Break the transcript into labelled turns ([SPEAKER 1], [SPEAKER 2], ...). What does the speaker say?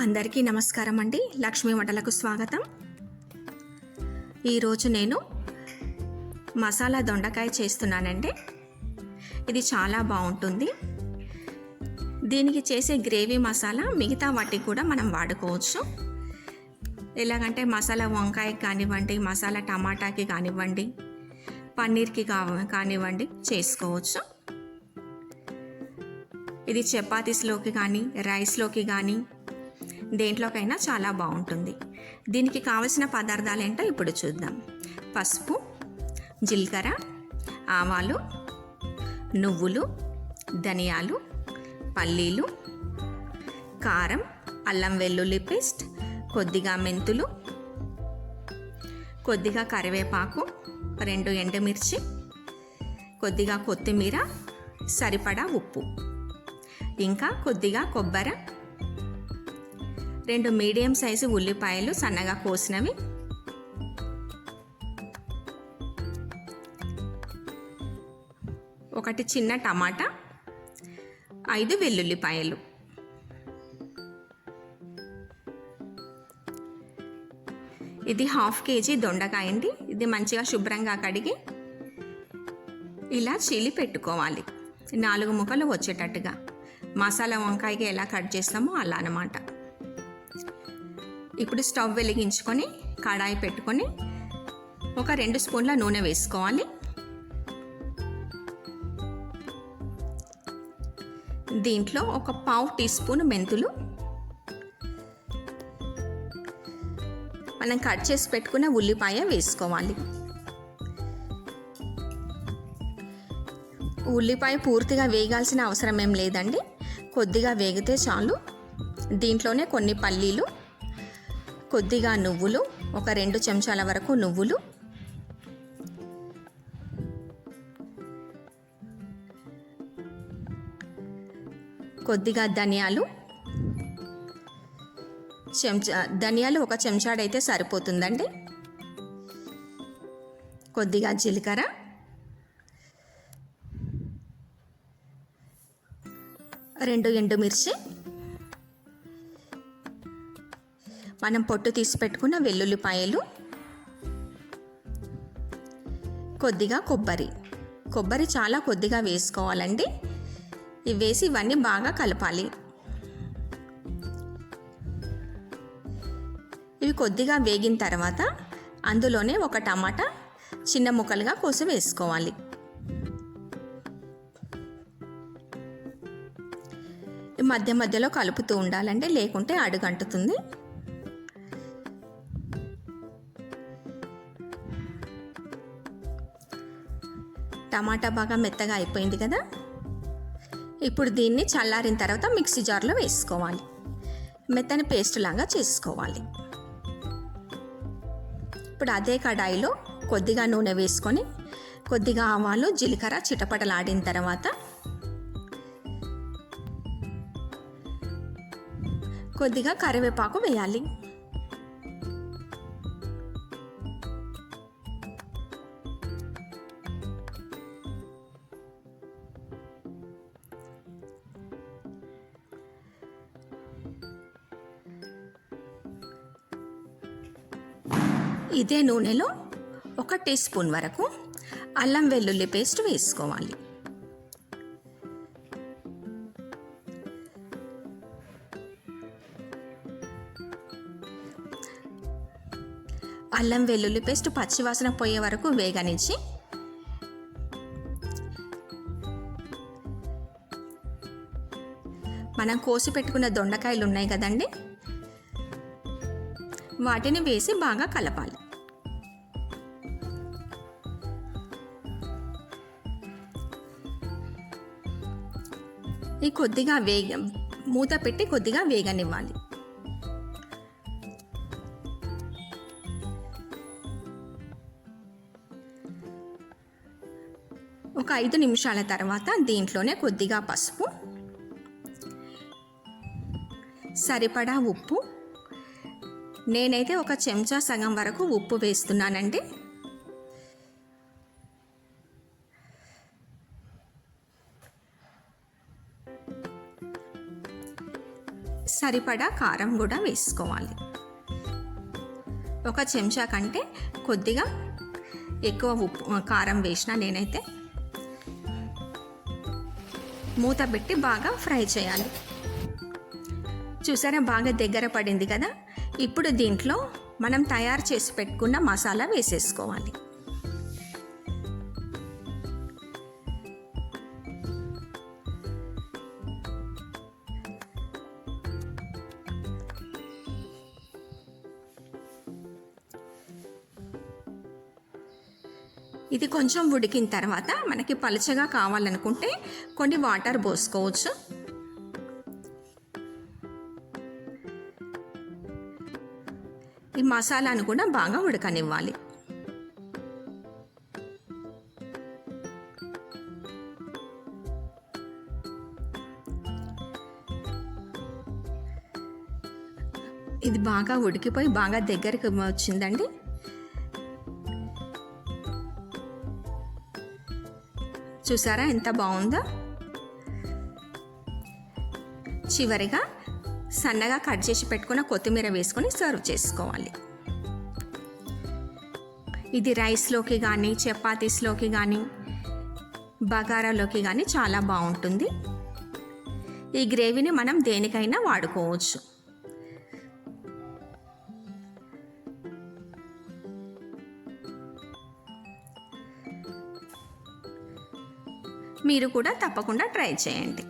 [SPEAKER 1] అందరికీ నమస్కారం అండి. లక్ష్మీ వంటలకు స్వాగతం. ఈరోజు నేను మసాలా దొండకాయ చేస్తున్నానండి. ఇది చాలా బాగుంటుంది. దీనికి చేసే గ్రేవీ మసాలా మిగతా వాటికి కూడా మనం వాడుకోవచ్చు. ఎలాగంటే మసాలా వంకాయకి కానివ్వండి మసాలా టమాటాకి కానివ్వండి పన్నీర్కి కా కానివ్వండి చేసుకోవచ్చు. ఇది చపాతీస్లోకి కానీ రైస్లోకి కానీ దేంట్లోకైనా చాలా బాగుంటుంది. దీనికి కావలసిన పదార్థాలు ఏంటో ఇప్పుడు చూద్దాం. పసుపు జీలకర్ర ఆవాలు నువ్వులు ధనియాలు పల్లీలు కారం అల్లం వెల్లుల్లి పేస్ట్ కొద్దిగా మెంతులు కొద్దిగా కరివేపాకు రెండు ఎండుమిర్చి కొద్దిగా కొత్తిమీర సరిపడా ఉప్పు. ఇంకా కొద్దిగా కొబ్బరి రెండు మీడియం సైజు ఉల్లిపాయలు సన్నగా కోసినవి. ఒకటి చిన్న టమాటా ఐదు వెల్లుల్లిపాయలు. ఇది హాఫ్ కేజీ దొండకాయ అండి. ఇది మంచిగా శుభ్రంగా కడిగి ఇలా చీలి పెట్టుకోవాలి. నాలుగు ముక్కలు వచ్చేటట్టుగా. మసాలా వంకాయకి ఎలా కట్ చేస్తామో అలా అనమాట ఇప్పుడు స్టవ్ వెలిగించుకొని కడాయి పెట్టుకొని ఒక రెండు స్పూన్ల నూనె వేసుకోవాలి. దీంట్లో ఒక పావు టీ స్పూన్ మెంతులు. మనం కట్ చేసి పెట్టుకున్న ఉల్లిపాయ వేసుకోవాలి. ఉల్లిపాయ పూర్తిగా వేగాల్సిన అవసరం ఏం లేదండి. కొద్దిగా వేగితే చాలు. దీంట్లోనే కొన్ని పల్లీలు కొద్దిగా నువ్వులు ఒక రెండు చెంచాల వరకు నువ్వులు. కొద్దిగా ధనియాలు. చెంచా ధనియాలు ఒక చెంచాడైతే సరిపోతుందండి. కొద్దిగా జీలకర్ర. రెండు ఎండుమిర్చి. మనం పొట్టు తీసి పెట్టుకున్న వెల్లుల్లిపాయలు కొద్దిగా కొబ్బరి. కొబ్బరి చాలా కొద్దిగా వేసుకోవాలండి. ఇవి వేసి ఇవన్నీ బాగా కలపాలి. ఇవి కొద్దిగా వేగిన తర్వాత అందులోనే ఒక టమాటా చిన్న ముక్కలుగా కోసి వేసుకోవాలి. మధ్య మధ్యలో కలుపుతూ ఉండాలంటే లేకుంటే అడుగంటుతుంది. టమాటా బాగా మెత్తగా అయిపోయింది కదా? ఇప్పుడు దీన్ని చల్లారిన తర్వాత మిక్సీ జార్లో వేసుకోవాలి. మెత్తని పేస్ట్ లాగా చేసుకోవాలి. ఇప్పుడు అదే కడాయిలో కొద్దిగా నూనె వేసుకొని కొద్దిగా ఆవాలు జీలకర్ర చిటపటలాడిన తర్వాత కొద్దిగా కరివేపాకు వేయాలి. ఇదే నూనెలో ఒక టీ స్పూన్ వరకు అల్లం వెల్లుల్లి పేస్ట్ వేసుకోవాలి. అల్లం వెల్లుల్లి పేస్ట్ పచ్చివాసన పోయే వరకు వేగనించి మనం కోసి పెట్టుకున్న దొండకాయలు ఉన్నాయి కదండి? వాటిని వేసి బాగా కలపాలి. ఈ కొద్దిగా వేగ మూత పెట్టి కొద్దిగా వేగనివ్వాలి. ఒక ఐదు నిమిషాల తర్వాత దీంట్లోనే కొద్దిగా పసుపు సరిపడా ఉప్పు నేనైతే ఒక చెంచా సగం వరకు ఉప్పు వేస్తున్నానండి. సరిపడా కారం కూడా వేసుకోవాలి. ఒక చెంచా కంటే కొద్దిగా ఎక్కువ ఉప్పు కారం వేసిన నేనైతే మూత పెట్టి బాగా ఫ్రై చేయాలి. చూసారా బాగా దగ్గర పడింది కదా? ఇప్పుడు దీంట్లో మనం తయారు చేసి పెట్టుకున్న మసాలా వేసేసుకోవాలి. ఇది కొంచెం ఉడికిన తర్వాత మనకి పలుచగా కావాలనుకుంటే కొన్ని వాటర్ పోసుకోవచ్చు. ఈ మసాలాను కూడా బాగా ఉడకనివ్వాలి. ఇది బాగా ఉడికిపోయి బాగా దగ్గరికి వచ్చిందండి. చూసారా ఎంత బాగుందో? చివరిగా సన్నగా కట్ చేసి పెట్టుకున్న కొత్తిమీర వేసుకొని సర్వ్ చేసుకోవాలి. ఇది రైస్లోకి కానీ చపాతీస్లోకి కానీ బగారాలోకి కానీ చాలా బాగుంటుంది. ఈ గ్రేవీని మనం దేనికైనా వాడుకోవచ్చు. మీరు కూడా తప్పకుండా ట్రై చేయండి.